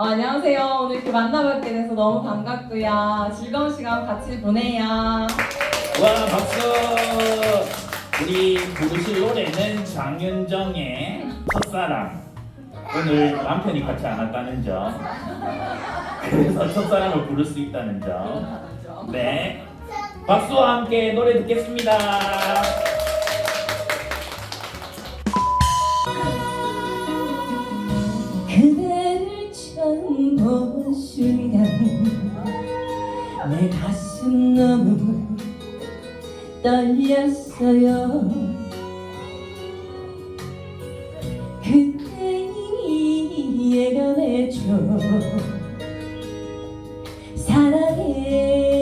어, 안녕하세요. 오늘 이렇게 만나뵙게 돼서 너무 반갑고요. 즐거운 시간 같이 보내요. 와 박수! 우리 부르실 노래는 장윤정의 첫사랑. 오늘 남편이 같이 안 왔다는 점. 그래서 첫사랑을 부를 수 있다는 점. 네. 박수와 함께 노래 듣겠습니다. 그대 내 가슴 너무 떨렸어요. 그때 이미 예감했죠 사랑에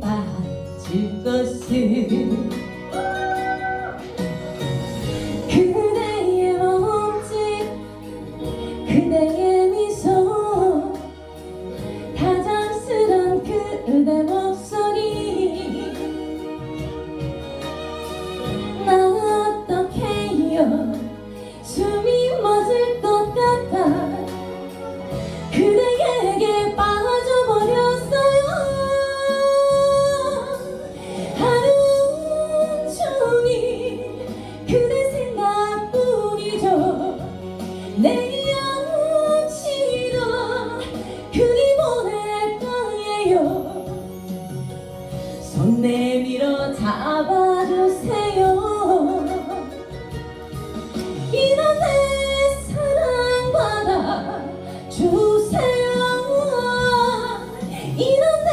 빠질 것을 그 손 내밀어 잡아주세요 이런 내 사랑 받아 주세요 이런 내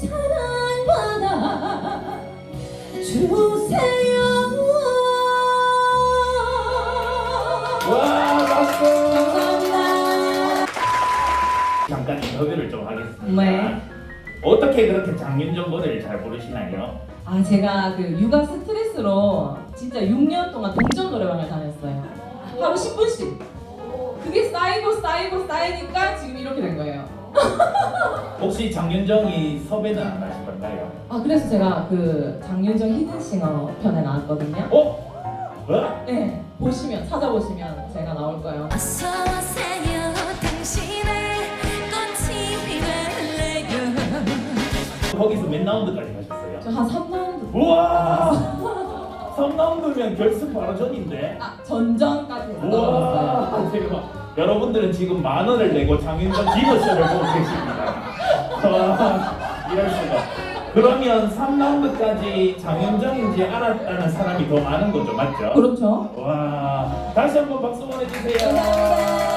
사랑 받아 주세요 와 박수! 감사합니다. 잠깐 인터뷰를 좀 하겠습니다. 네. 어떻게 그렇게 장윤정 노래를 잘 부르시나요? 아 제가 그 육아 스트레스로 진짜 6년 동안 동전 노래방을 다녔어요. 하루 10분씩. 그게 쌓이고 쌓이고 쌓이니까 지금 이렇게 된 거예요. 혹시 장윤정이 섭외는 안 하실 건가요? 아 그래서 제가 그 장윤정 히든싱어 편에 나왔거든요. 어? 어? 네 보시면 찾아보시면 제가 나올 거예요. 어서 오세요 거기서 몇 라운드까지 가셨어요? 저 한 3라운드. 우와! 3라운드면 결승 바로 전인데? 아 전전까지. 우와! 대박! 여러분들은 지금 만 원을 내고 장윤정 디너쇼를 보고 계십니다. 와, 이럴 수가. 그러면 3라운드까지 장윤정인지 알았다는 사람이 더 많은 거죠, 맞죠? 그렇죠. 와, 다시 한번 박수 보내주세요. 감사합니다.